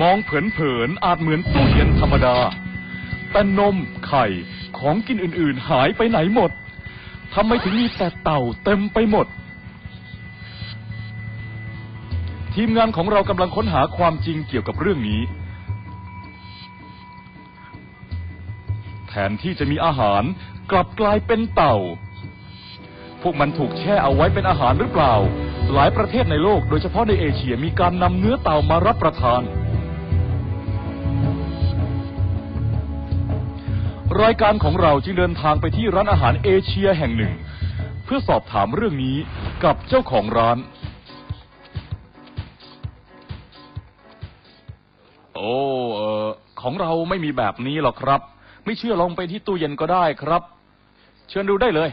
มองเผินๆอาจเหมือนตู้เย็นธรรมดา แต่นมไข่ของกินอื่นๆหายไปไหนหมดทำไมถึงมีแต่เต่าเต็มไปหมด ทีมงานของเรากำลังค้นหาความจริงเกี่ยวกับเรื่องนี้ แทนที่จะมีอาหารกลับกลายเป็นเต่า พวกมันถูกแช่เอาไว้เป็นอาหารหรือเปล่า หลายประเทศในโลกโดยเฉพาะในเอเชียมีการนำเนื้อเต่ามารับประทาน รายการของเราจึงเดินทางไปที่ร้านอาหารเอเชียแห่งหนึ่ง เพื่อสอบถามเรื่องนี้กับเจ้าของร้าน โอ้เออของเราไม่มีแบบนี้หรอกครับ ไม่เชื่อลองไปที่ตู้เย็นก็ได้ครับ เชิญดูได้เลย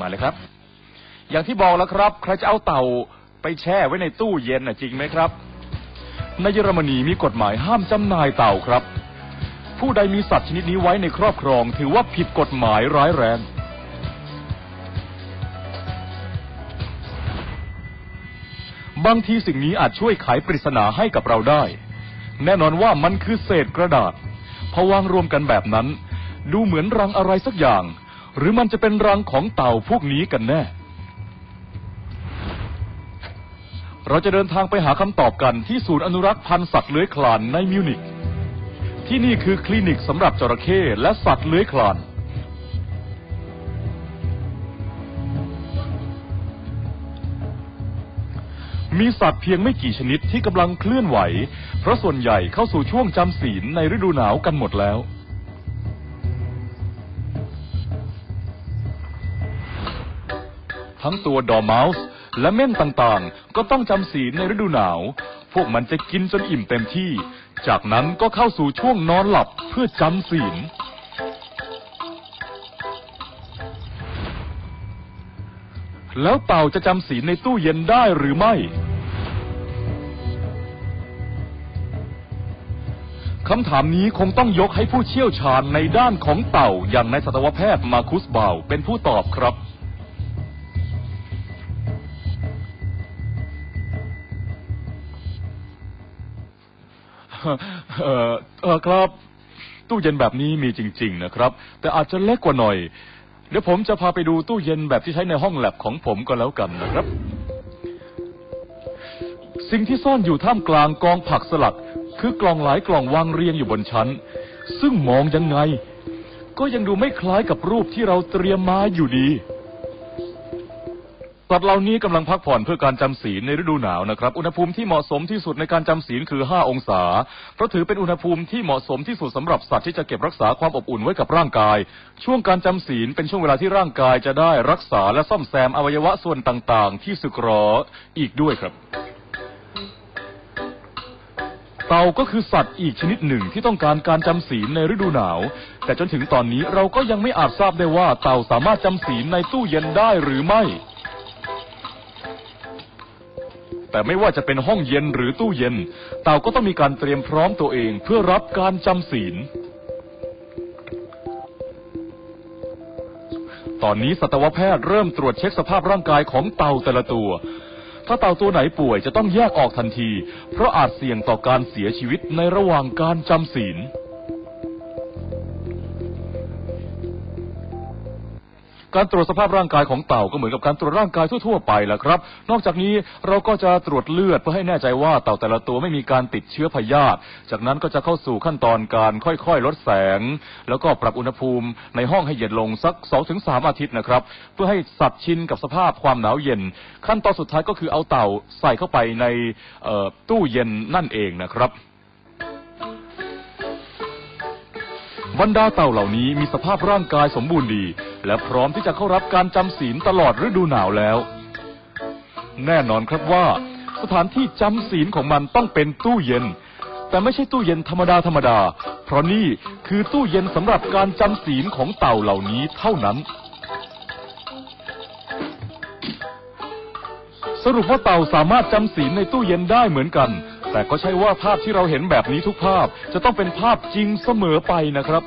มาเลยครับ อย่างที่บอกแล้วครับ ใครจะเอาเต่า แช่ไว้ในตู้เย็นน่ะจริงไหมครับ ในเยอรมนีมีกฎหมายห้ามจำหน่ายเต่าครับ ผู้ใดมีสัตว์ชนิดนี้ไว้ในครอบครอง ถือว่าผิดกฎหมายร้ายแรงบางทีสิ่งนี้อาจช่วยไขปริศนาให้กับเราได้ แน่นอนว่ามันคือเศษกระดาษพอวางรวมกันแบบนั้น ดูเหมือนรังอะไรสักอย่าง หรือมันจะเป็นรังของเต่าพวกนี้กันแน่ เราจะเดินทางไปหาคำตอบกันที่ศูนย์อนุรักษ์พันธุ์สัตว์เลื้อยคลานในมิวนิกที่นี่คือคลินิกสำหรับจระเข้และสัตว์เลื้อยคลาน มีสัตว์เพียงไม่กี่ชนิดที่กำลังเคลื่อนไหว เพราะส่วนใหญ่เข้าสู่ช่วงจำศีลในฤดูหนาวกันหมดแล้วทั้งตัวดอร์เมาส์ และเม่นต่างๆ ก็ต้องจำศีลในฤดูหนาว พวกมันจะกินจนอิ่มเต็มที่ จากนั้นก็เข้าสู่ช่วงนอนหลับเพื่อจำศีลแล้วเต่าจะจำศีลในตู้เย็นได้หรือไม่คำถามนี้คงต้องยกให้ผู้เชี่ยวชาญในด้านของเต่าอย่างนายสัตวแพทย์มาคุสเบาเป็นผู้ตอบครับ เออเออครับ ตู้เย็นแบบนี้มีจริง ๆ นะครับ แต่อาจจะเล็กกว่าหน่อย เดี๋ยวผมจะพาไปดูตู้เย็นแบบที่ใช้ในห้องแลบของผมก็แล้วกันนะครับ สิ่งที่ซ่อนอยู่ท่ามกลางกองผักสลัด คือกล่องหลายกล่องวางเรียงอยู่บนชั้น ซึ่งมองยังไง ก็ยังดูไม่คล้ายกับรูปที่เราเตรียมมาอยู่ดี สัตว์เหล่านี้กำลังพักผ่อนเพื่อการจำศีลในฤดูหนาวนะครับ อุณหภูมิที่เหมาะสมที่สุดในการจำศีลคือ 5 องศา เพราะถือเป็นอุณหภูมิที่เหมาะสมที่สุดสำหรับสัตว์ที่จะเก็บรักษาความอบอุ่นไว้กับร่างกาย ช่วงการจำศีลเป็นช่วงเวลาที่ร่างกายจะได้รักษาและซ่อมแซมอวัยวะส่วนต่างๆ ที่สึกหรออีกด้วยครับเต่าก็คือสัตว์อีกชนิดหนึ่งที่ต้องการการจำศีลในฤดูหนาว แต่จนถึงตอนนี้เราก็ยังไม่อาจทราบได้ว่าเต่าสามารถจำศีลในตู้เย็นได้หรือไม่ แต่ไม่ว่าจะเป็นห้องเย็นหรือตู้เย็น เต่าก็ต้องมีการเตรียมพร้อมตัวเองเพื่อรับการจำศีล ตอนนี้สัตวแพทย์เริ่มตรวจเช็คสภาพร่างกายของเต่าแต่ละตัว ถ้าเต่าตัวไหนป่วยจะต้องแยกออกทันที เพราะอาจเสี่ยงต่อการเสียชีวิตในระหว่างการจำศีล การตรวจสภาพร่างกายของเต่าก็เหมือนกับการตรวจร่างกายทั่วๆไปแหละครับ นอกจากนี้เราก็จะตรวจเลือดเพื่อให้แน่ใจว่าเต่าแต่ละตัวไม่มีการติดเชื้อพยาธิจากนั้นก็จะเข้าสู่ขั้นตอนการค่อยๆลดแสง แล้วก็ปรับอุณหภูมิในห้องให้เย็นลงสัก 2-3 อาทิตย์นะครับ เพื่อให้สัตว์ชินกับสภาพความหนาวเย็น ขั้นตอนสุดท้ายก็คือเอาเต่าใส่เข้าไปในตู้เย็นนั่นเองนะครับบรรดาเต่าเหล่านี้มีสภาพร่างกายสมบูรณ์ดี และพร้อมที่จะเข้ารับการจำศีลตลอดฤดูหนาวแล้ว แน่นอนครับว่า สถานที่จำศีลของมันต้องเป็นตู้เย็น แต่ไม่ใช่ตู้เย็นธรรมดาธรรมดา เพราะนี่คือตู้เย็นสำหรับการจำศีลของเต่าเหล่านี้เท่านั้น สรุปว่าเต่าสามารถจำศีลในตู้เย็นได้เหมือนกัน แต่ก็ใช่ว่าภาพที่เราเห็นแบบนี้ทุกภาพจะต้องเป็นภาพจริงเสมอไปนะครับ